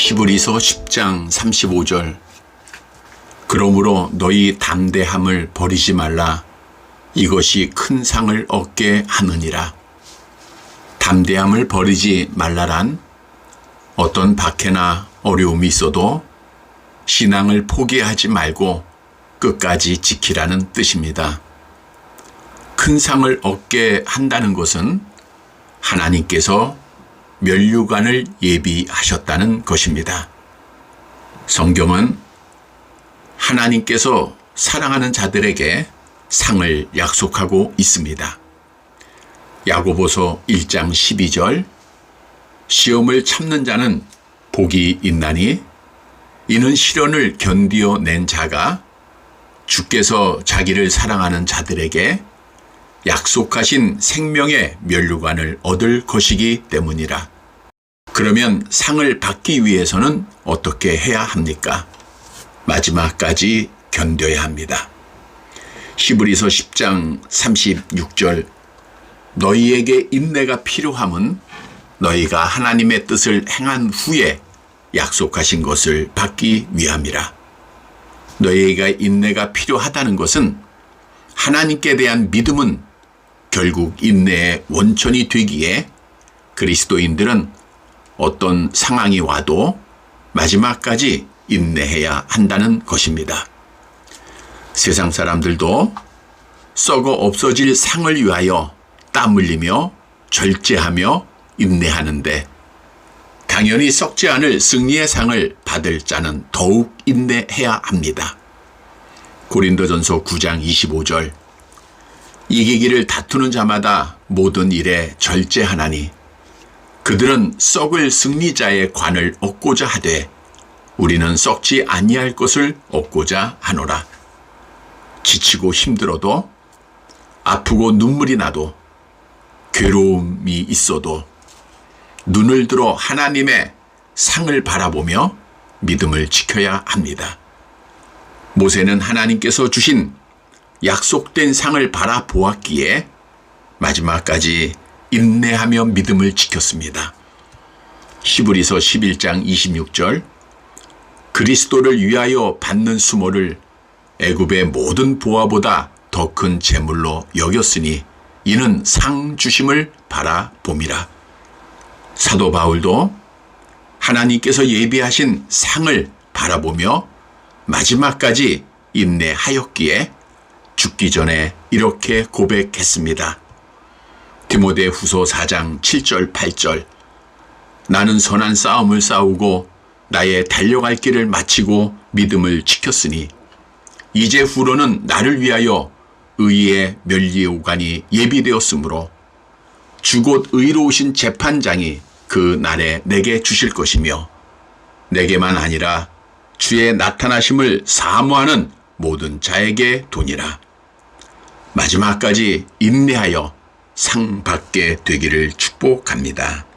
히브리서 10장 35절. 그러므로 너희 담대함을 버리지 말라. 이것이 큰 상을 얻게 하느니라. 담대함을 버리지 말라란 어떤 박해나 어려움이 있어도 신앙을 포기하지 말고 끝까지 지키라는 뜻입니다. 큰 상을 얻게 한다는 것은 하나님께서 면류관을 예비하셨다는 것입니다. 성경은 하나님께서 사랑하는 자들에게 상을 약속하고 있습니다. 야고보서 1장 12절 시험을 참는 자는 복이 있나니 이는 시련을 견디어 낸 자가 주께서 자기를 사랑하는 자들에게 약속하신 생명의 면류관을 얻을 것이기 때문이라. 그러면 상을 받기 위해서는 어떻게 해야 합니까? 마지막까지 견뎌야 합니다. 히브리서 10장 36절 너희에게 인내가 필요함은 너희가 하나님의 뜻을 행한 후에 약속하신 것을 받기 위함이라. 너희가 인내가 필요하다는 것은 하나님께 대한 믿음은 결국 인내의 원천이 되기에 그리스도인들은 어떤 상황이 와도 마지막까지 인내해야 한다는 것입니다. 세상 사람들도 썩어 없어질 상을 위하여 땀 흘리며 절제하며 인내하는데 당연히 썩지 않을 승리의 상을 받을 자는 더욱 인내해야 합니다. 고린도전서 9장 25절 이기기를 다투는 자마다 모든 일에 절제하나니 그들은 썩을 승리자의 관을 얻고자 하되 우리는 썩지 아니할 것을 얻고자 하노라. 지치고 힘들어도 아프고 눈물이 나도 괴로움이 있어도 눈을 들어 하나님의 상을 바라보며 믿음을 지켜야 합니다. 모세는 하나님께서 주신 약속된 상을 바라보았기에 마지막까지 인내하며 믿음을 지켰습니다. 히브리서 11장 26절 그리스도를 위하여 받는 수모를 애굽의 모든 보화보다 더 큰 재물로 여겼으니 이는 상 주심을 바라봄이라. 사도 바울도 하나님께서 예비하신 상을 바라보며 마지막까지 인내하였기에 죽기 전에 이렇게 고백했습니다. 디모데 후소 4장 7절 8절 나는 선한 싸움을 싸우고 나의 달려갈 길을 마치고 믿음을 지켰으니 이제 후로는 나를 위하여 의의 멸리오관이 예비되었으므로 주곧 의로우신 재판장이 그 날에 내게 주실 것이며 내게만 아니라 주의 나타나심을 사모하는 모든 자에게 도니라. 마지막까지 인내하여 상 받게 되기를 축복합니다.